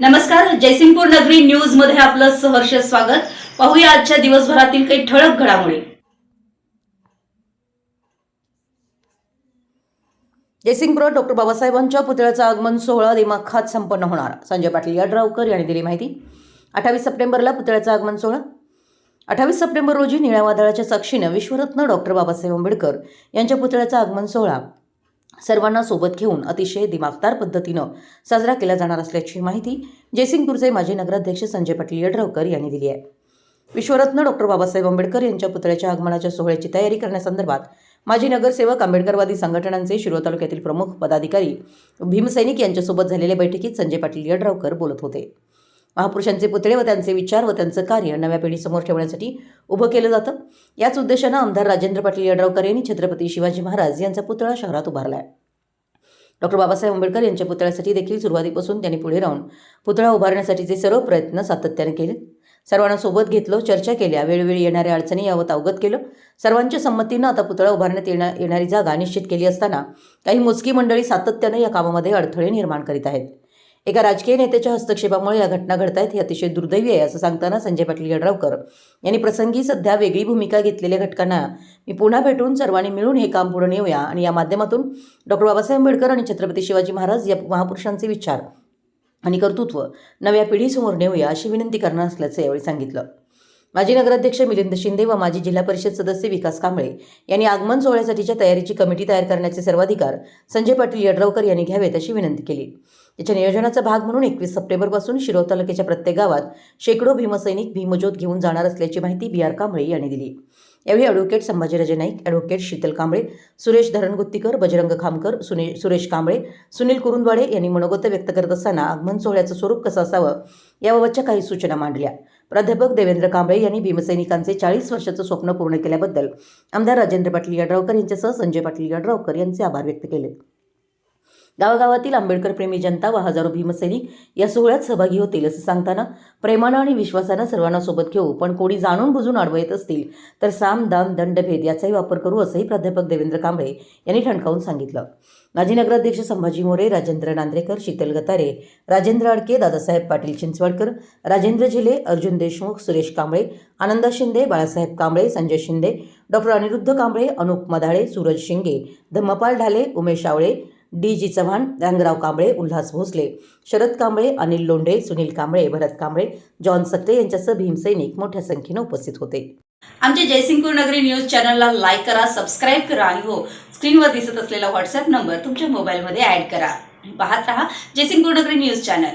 नमस्कार जयसिंगपूर नगरी न्यूजमध्ये आपलं सहर्ष स्वागत. पाहूया आजच्या दिवसभरातील काही ठळक घडामोडी. जयसिंगपुरात डॉक्टर बाबासाहेबांच्या पुतळ्याचा आगमन सोहळा दिमाखात संपन्न होणार. संजय पाटील यड्रावकर यांनी दिली माहिती. अठ्ठावीस सप्टेंबरला पुतळ्याचा आगमन सोहळा. अठ्ठावीस सप्टेंबर रोजी निळ्या वादळाच्या साक्षीनं विश्वरत्न डॉक्टर बाबासाहेब आंबेडकर यांच्या पुतळ्याचा आगमन सोहळा. सर्वांना सोबत घेऊन अतिशय दिमागदार पद्धतीनं साजरा केला जाणार असल्याची माहिती जयसिंगपूरचे माजी नगराध्यक्ष संजय पाटील यड्रावकर यांनी दिली आहे. विश्वरत्न डॉक्टर बाबासाहेब आंबेडकर यांच्या पुतळ्याच्या आगमनाच्या सोहळ्याची तयारी करण्यासंदर्भात माजी नगरसेवक आंबेडकरवादी संघटनांचे शिरोळ तालुक्यातील प्रमुख पदाधिकारी भीमसैनिक यांच्यासोबत झालेल्या बैठकीत संजय पाटील यड्रावकर बोलत होते. महापुरुषांचे पुतळे व त्यांचे विचार व त्यांचं कार्य नव्या पिढीसमोर ठेवण्यासाठी उभं केलं जातं. याच उद्देशानं आमदार राजेंद्र पाटील यड्रावकर यांनी छत्रपती शिवाजी महाराज यांचा पुतळा शहरात उभारला आहे डॉक्टर बाबासाहेब आंबेडकर यांच्या पुतळ्यासाठी देखील सुरुवातीपासून त्यांनी पुढे राहून पुतळा उभारण्यासाठीचे सर्व प्रयत्न सातत्याने केले. सर्वांना सोबत घेतलं चर्चा केल्या वेळोवेळी येणाऱ्या अडचणी यावत अवगत केलं. सर्वांच्या संमतीनं आता पुतळा उभारण्यात येणार येणारी जागा निश्चित केली असताना काही मोजकी मंडळी सातत्यानं या कामामध्ये अडथळे निर्माण करीत आहेत. एका राजकीय नेत्याच्या हस्तक्षेपामुळे या घटना घडत आहेत हे अतिशय दुर्दैवी आहे असं सांगताना संजय पाटील यड्रावकर यांनी प्रसंगी सध्या वेगळी भूमिका घेतलेल्या घटकांना मी पुन्हा भेटून सर्वांनी मिळून हे काम पूर्ण नेऊया आणि या माध्यमातून डॉक्टर बाबासाहेब आंबेडकर आणि छत्रपती शिवाजी महाराज या महापुरुषांचे विचार आणि कर्तृत्व नव्या पिढीसमोर नेऊया अशी विनंती करणार असल्याचं यावेळी सांगितलं. माजी नगराध्यक्ष मिलिंद शिंदे व माजी जिल्हा परिषद सदस्य विकास कांबळे यांनी आगमन सोहळ्यासाठीच्या तयारीची कमिटी तयार करण्याचे सर्वाधिकार संजय पाटील यड्रावकर यांनी घ्यावेत अशी विनंती केली. त्याच्या नियोजनाचा भाग म्हणून एकवीस सप्टेंबरपासून शिरोळ तालुक्याच्या प्रत्येक गावात शेकडो भीमसैनिक भीमज्योत घेऊन जाणार असल्याची माहिती बी आर कांबळे यांनी दिली. यावेळी ॲडव्होकेट संभाजीराजे नाईक ॲडव्होकेट शीतल कांबळे सुरेश धरणगुत्तीकर बजरंग खामकर सुने सुरेश कांबळे सुनील कुरुंदवाडे यांनी मनोगत व्यक्त करत असताना आगमन सोहळ्याचं स्वरूप कसं असावं याबाबतच्या काही सूचना मांडल्या. प्राध्यापक देवेंद्र कांबळे यांनी भीमसैनिकांचे चाळीस वर्षाचं स्वप्न पूर्ण केल्याबद्दल आमदार राजेंद्र पाटील यड्रावकर यांच्यासह संजय पाटील यड्रावकर यांचे आभार व्यक्त केले. गावागावातील आंबेडकर प्रेमी जनता व हजारो भीमसैनिक या सोहळ्यात सहभागी होतील असं सांगताना प्रेमानं आणि विश्वासानं सर्वांना सोबत घेऊ पण कोणी जाणून बुजून अडवत असतील तर साम दाम दंडभेद याचाही वापर करू असंही प्राध्यापक देवेंद्र कांबळे यांनी ठणकावून सांगितलं. माजी नगराध्यक्ष Sambhaji More Rajendra Nandrekar Sheetal Gatare Rajendra Adke Dadasaheb Patil Chinchwadkar Rajendra Zile Arjun Deshmukh Suresh Kamble Ananda Shinde Balasaheb Kamble Sanjay Shinde doctor Aniruddha Kamble Anup Madhale Suraj Shinge Dhammapal Dhale Umesh Awale D G Chavan Rangrao Kamble Ulhas Bhosale Sharad Kamble Anil Londhe Sunil Kamble Bharat Kamble John Sakate यांच्यासह भीमसैनिक मोठ्या संख्येनं उपस्थित होते. आमच्या जयसिंगपूर नगरी news चॅनलला like करा सबस्क्राईब करा आणि हो स्क्रीनवर दिसत असलेला व्हॉट्सअप नंबर तुमच्या मोबाईलमध्ये ऍड करा. पाहत रहा जयसिंगपूर नगरी न्यूज चॅनल.